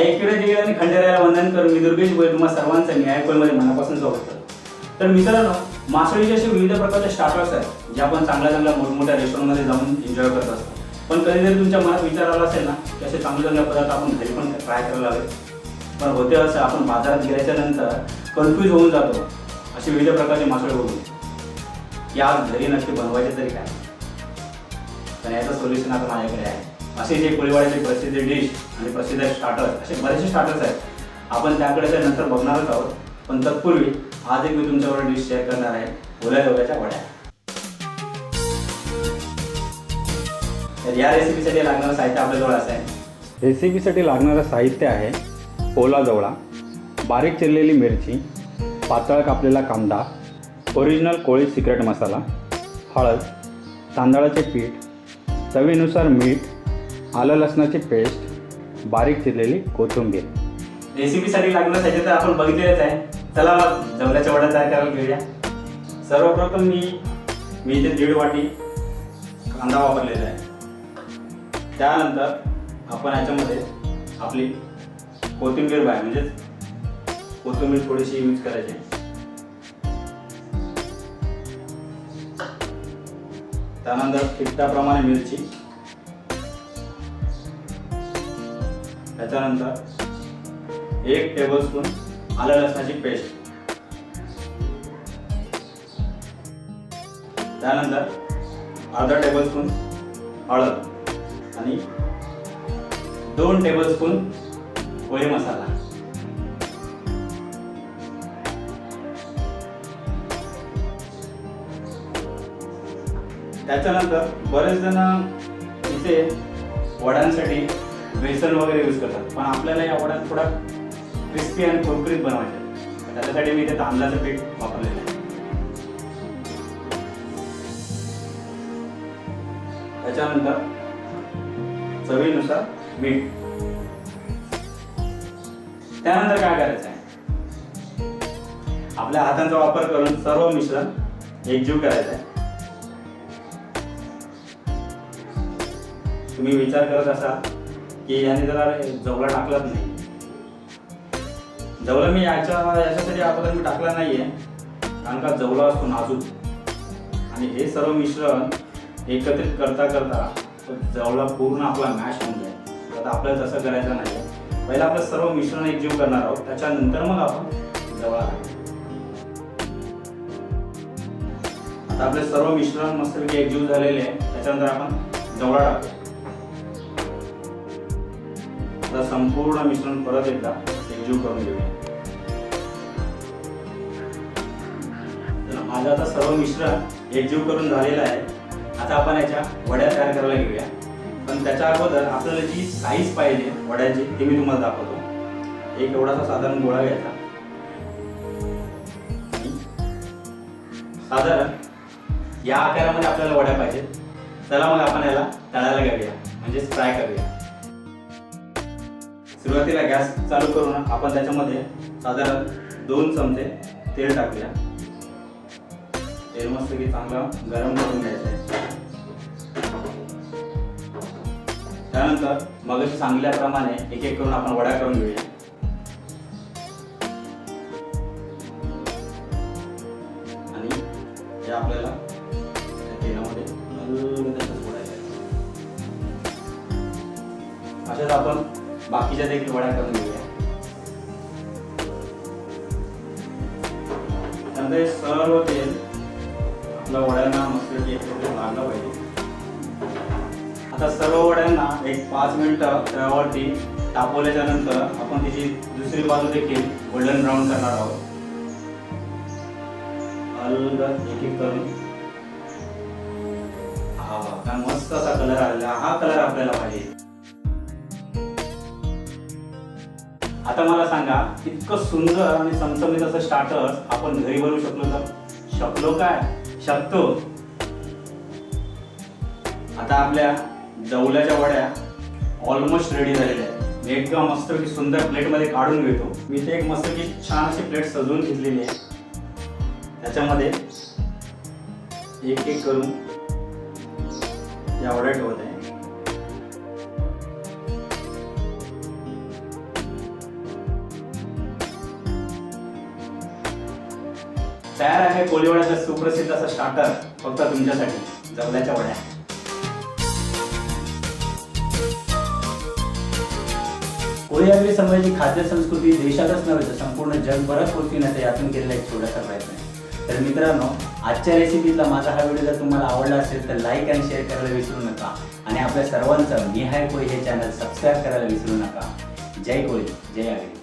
ऐकिकडे देखील आणि खंडेरायाला वंदन करून मी दुर्गेश बोल तुम्हाला सर्वांचं न्यायकोळमध्ये मनापासून स्वागत तर मित्रांनो मासळीचे असे विविध प्रकारचे स्टार्टर्स आहेत जे आपण चांगल्या चांगल्या मोठमोठ्या रेस्टॉरंटमध्ये जाऊन एन्जॉय करत असतो. पण कधी जरी तुमच्या मनात विचार आला असेल ना की असे चांगले चांगले पदार्थ आपण घरी पण ट्राय करायला हवे. पण होते असं आपण बाजारात गेल्याच्यानंतर कन्फ्यूज होऊन जातो. असे विविध प्रकारचे मासळे बघून या घरी नक्की बनवायचे तरी काय? पण याचं सोल्युशन आता माझ्याकडे आहे. असे जे कोळीवाड्याचे प्रसिद्ध डिश आणि प्रसिद्ध स्टार्टर्स असे बरेचसे स्टार्टर्स आहेत. आपण त्याकडे तर नंतर बघणारच आहोत. पण तत्पूर्वी आज एक मी तुमच्यावर डिश शेअर करणार आहे. ओल्या रव्याच्या वड्या. तर या रेसिपीसाठी लागणारं साहित्य आपल्याजवळ असं आहे. रेसिपीसाठी लागणारं साहित्य आहे ओला जवळा बारीक चिरलेली मिरची पातळ कापलेला कांदा ओरिजिनल कोळी सिक्रेट मसाला हळद तांदळाचे पीठ चवीनुसार मीठ आलं लसणाची पेस्ट बारीक चिरलेली कोथिंबीर. रेसिपीसाठी लागलं त्याच्यात तर आपण बघितलेलंच आहे. चला मग जवळच्या वड्या तयार करायला घेऊया. सर्वप्रथम मी मी इथे दीड वाटी कांदा वापरलेला आहे. त्यानंतर आपण याच्यामध्ये आपली कोथिंबीर बाय म्हणजेच कोथिंबीर थोडीशी यूज करायची त्यानंतर तिखटाप्रमाणे मिरची. त्याच्यानंतर एक टेबलस्पून आलं लसणाची पेस्ट. त्यानंतर अर्धा टेबलस्पून हळद आणि दोन टेबलस्पून पोहे मसाला. त्याच्यानंतर बरेच जण इथे वड्यांसाठी बेसन वगैरे यूज करतात. पण आपल्याला या वडा थोडा क्रिस्पी आणि कुरकुरीत बनवायचे त्याच्यासाठी मी इथे तांदळाचं पीठ वापरलेलं आहे. त्याच्यानंतर चवीनुसार मीठ. त्यानंतर काय करायचं आहे? आपल्या हातांचा वापर करून सर्व मिश्रण एकजीव करायचं आहे. तुम्ही विचार करत असाल की याने जरा जवळा टाकलाच नाही. जवळ मी याच्या याच्यासाठी अगोदर मी टाकला नाहीये. कारण का जवळ असतो नाजूक. आणि हे सर्व मिश्रण एकत्रित करता करता तो जवळा पूर्ण आपला मॅश होऊन जाईल. आता आपल्याला तसं करायचं नाही. पहिला आपलं सर्व मिश्रण एकजीव करणार आहोत. त्याच्यानंतर मग आपण जवळा आता आपले सर्व मिश्रण मस्तपैकी एकजीव झालेले आहे. त्याच्यानंतर आपण जवळा टाकतो आता संपूर्ण मिश्रण परत एकदा एकजीव करून घेऊया. तर माझं आता सर्व मिश्रण एकजीव करून झालेलं आहे. आता आपण याच्या वड्या तयार करायला घेऊया. पण त्याच्या अगोदर आपल्याला जी साईज पाहिजे वड्याची ते मी तुम्हाला दाखवतो. एक एवढासा साधारण गोळा घ्यायचा. साधारण या आकारामध्ये आपल्याला वड्या पाहिजेत. चला मग आपण याला तळायला घेऊया. म्हणजेच फ्राय करूया. सुरुवातीला गॅस चालू करून आपण त्याच्यामध्ये साधारण दोन चमचे तेल टाकूया. तेल मस्त की चांगलं गरम करून घ्यायचं आहे त्यानंतर मग सांगल्याप्रमाणे एक एक करून आपण वड्या करून घेऊया. आणि हे आपल्याला अशाच आपण बाकीच्या देखील वड्या करून घेऊया. त्यानंतर सर्व तेल आपल्या वड्यांना मस्त एकत्र लागलं पाहिजे. आता सर्व वड्यांना एक पाच मिनिटं तव्यावरती तापवल्याच्या नंतर आपण तिची दुसरी बाजू देखील गोल्डन ब्राऊन करणार आहोत. एक एक करून. हा बघा, मस्त असा कलर आलेला. हा कलर आपल्याला पाहिजे. आता मला सांगा इतकं सुंदर आणि चमचमीत असं स्टार्टर्स आपण घरी बनवू शकलो तर? शकलो काय? शकतो. आता आपल्या जवल्याच्या वड्या ऑलमोस्ट रेडी झालेल्या आहेत. एकदम मस्त सुंदर प्लेटमध्ये काढून घेतो. मी ते एक मस्त की छान अशी प्लेट सजवून घेतलेली आहे. त्याच्यामध्ये एक एक करून या वड्या ठेवत. तयार आहे कोळीवाड्याचा सुप्रसिद्ध असा स्टार्टर फक्त तुमच्यासाठी. जवल्याच्या वड्या. कोळी समाजाची खाद्य संस्कृती देशातच नव्हे तर संपूर्ण जगभरात पोहोचविण्याचा यातून केलेला एक छोटासा प्रयत्न आहे. तर मित्रांनो आजच्या रेसिपीतला माझा हा व्हिडिओ जर तुम्हाला आवडला असेल तर लाईक आणि शेअर करायला विसरू नका. आणि आपल्या सर्वांचं निहाय कोळी हे चॅनल सबस्क्राईब करायला विसरू नका. जय कोळी जय आगरी.